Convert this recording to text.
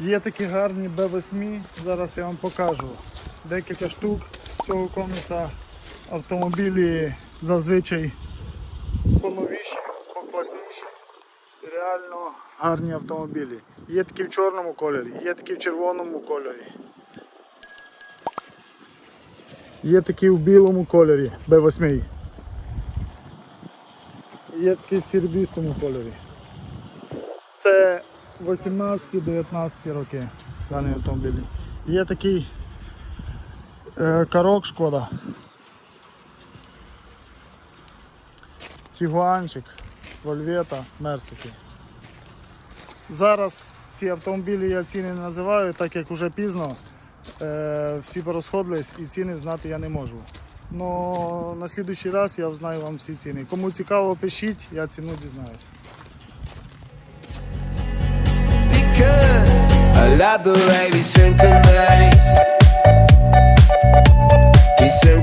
Є такі гарні Б8, зараз я вам покажу. Декілька штук цього коміса. Автомобілі зазвичай поновіші, покласніші. Реально гарні автомобілі. Є такі в чорному кольорі, є такі в червоному кольорі. Є такі в білому кольорі Б8. Є такі в серебристому кольорі. Це 18-19 роки даний автомобіль. Є такий е, карок шкода. Тігуанчик, Вольвета, Мерсики. Зараз ці автомобілі я ціни не називаю, так як вже пізно. Е, всі порозходились і ціни знати я не можу. Но на слідуючий раз я знаю вам всі ціни. Кому цікаво, пишіть, я ціну дізнаюсь. I love the way we synchronize. We.